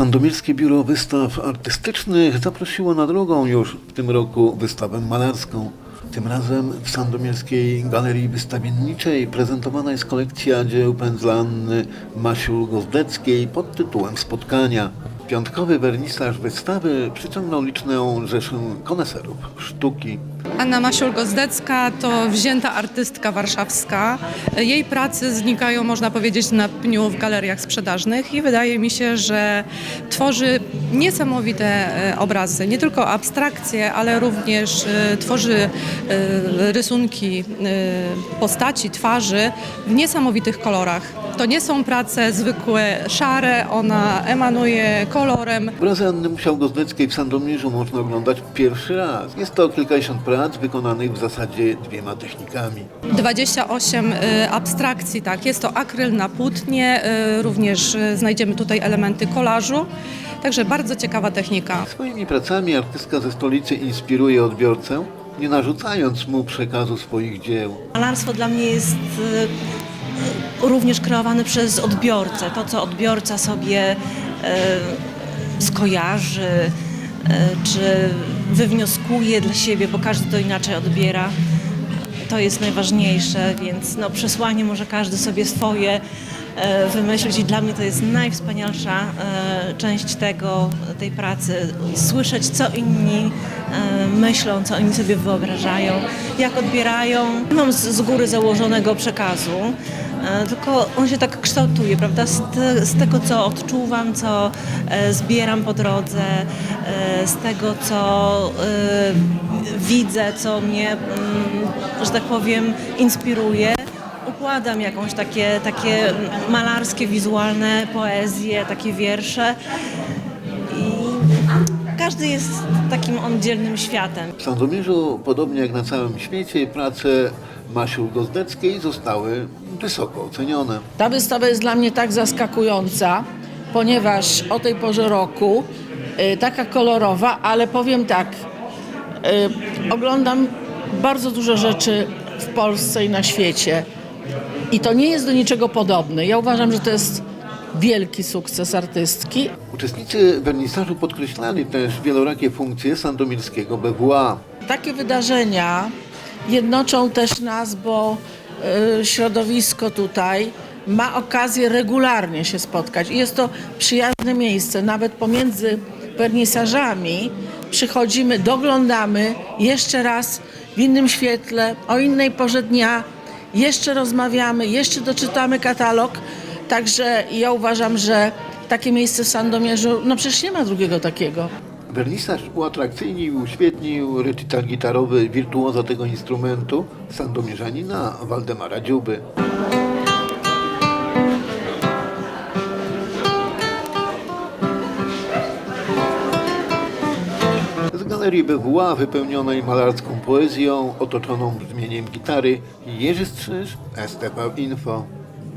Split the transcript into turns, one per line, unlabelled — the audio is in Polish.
Sandomierskie Biuro Wystaw Artystycznych zaprosiło na drugą już w tym roku wystawę malarską. Tym razem w Sandomierskiej Galerii Wystawienniczej prezentowana jest kolekcja dzieł pędzla Anny Masiul-Gozdeckiej pod tytułem Spotkania. Piątkowy wernisaż wystawy przyciągnął liczną rzeszę koneserów sztuki.
Anna Masiul-Gozdecka to wzięta artystka warszawska. Jej prace znikają, można powiedzieć, na pniu w galeriach sprzedażnych i wydaje mi się, że tworzy niesamowite e, obrazy, nie tylko abstrakcje, ale również e, tworzy e, rysunki postaci, twarzy w niesamowitych kolorach. To nie są prace zwykłe, szare, ona emanuje kolorem,
Obrazy Anny Musiał-Gozdeckiej w Sandomierzu można oglądać pierwszy raz. Jest to kilkadziesiąt prac wykonanych w zasadzie dwiema technikami.
28 y, abstrakcji, tak. Jest to akryl na płótnie, y, również y, znajdziemy tutaj elementy kolażu. Także bardzo ciekawa technika.
Swoimi pracami artystka ze stolicy inspiruje odbiorcę, nie narzucając mu przekazu swoich dzieł.
Malarstwo dla mnie jest również kreowane przez odbiorcę. To, co odbiorca sobie skojarzy, e, czy wywnioskuje dla siebie, bo każdy to inaczej odbiera. To jest najważniejsze, więc no, przesłanie może każdy sobie swoje e, wymyślić i dla mnie to jest najwspanialsza e, część tego, tej pracy. Słyszeć, co inni e, myślą, co oni sobie wyobrażają, jak odbierają. Mam z, góry założonego przekazu, e, tylko on się tak kształtuje, prawda? Z, te, z tego, co odczuwam, co e, zbieram po drodze, e, z tego, co e, widzę, co mnie, mm, że tak powiem, inspiruje. Układam jakąś takie, takie malarskie, wizualne poezje, takie wiersze każdy jest takim oddzielnym światem.
W Sandomierzu, podobnie jak na całym świecie, prace Masiul-Gozdeckiej zostały wysoko ocenione.
Ta wystawa jest dla mnie tak zaskakująca, ponieważ o tej porze roku y, taka kolorowa, ale powiem tak, y, oglądam bardzo dużo rzeczy w Polsce i na świecie i to nie jest do niczego podobne. Ja uważam, że to jest wielki sukces artystki.
Uczestnicy wernisażu podkreślali też wielorakie funkcje sandomierskiego BWA.
Takie wydarzenia jednoczą też nas, bo y, środowisko tutaj ma okazję regularnie się spotkać i jest to przyjazne miejsce. Nawet pomiędzy wernisażami przychodzimy, doglądamy jeszcze raz w innym świetle, o innej porze dnia, jeszcze rozmawiamy, jeszcze doczytamy katalog. Także ja uważam, że takie miejsce w Sandomierzu, no przecież nie ma drugiego takiego.
Wernisaż uatrakcyjnił uświetnił recital gitarowy wirtuoza tego instrumentu, sandomierzanina Waldemara Dziuby. Z galerii BWA wypełnionej malarską poezją, otoczoną brzmieniem gitary, Jerzy Strzyż, STV Info.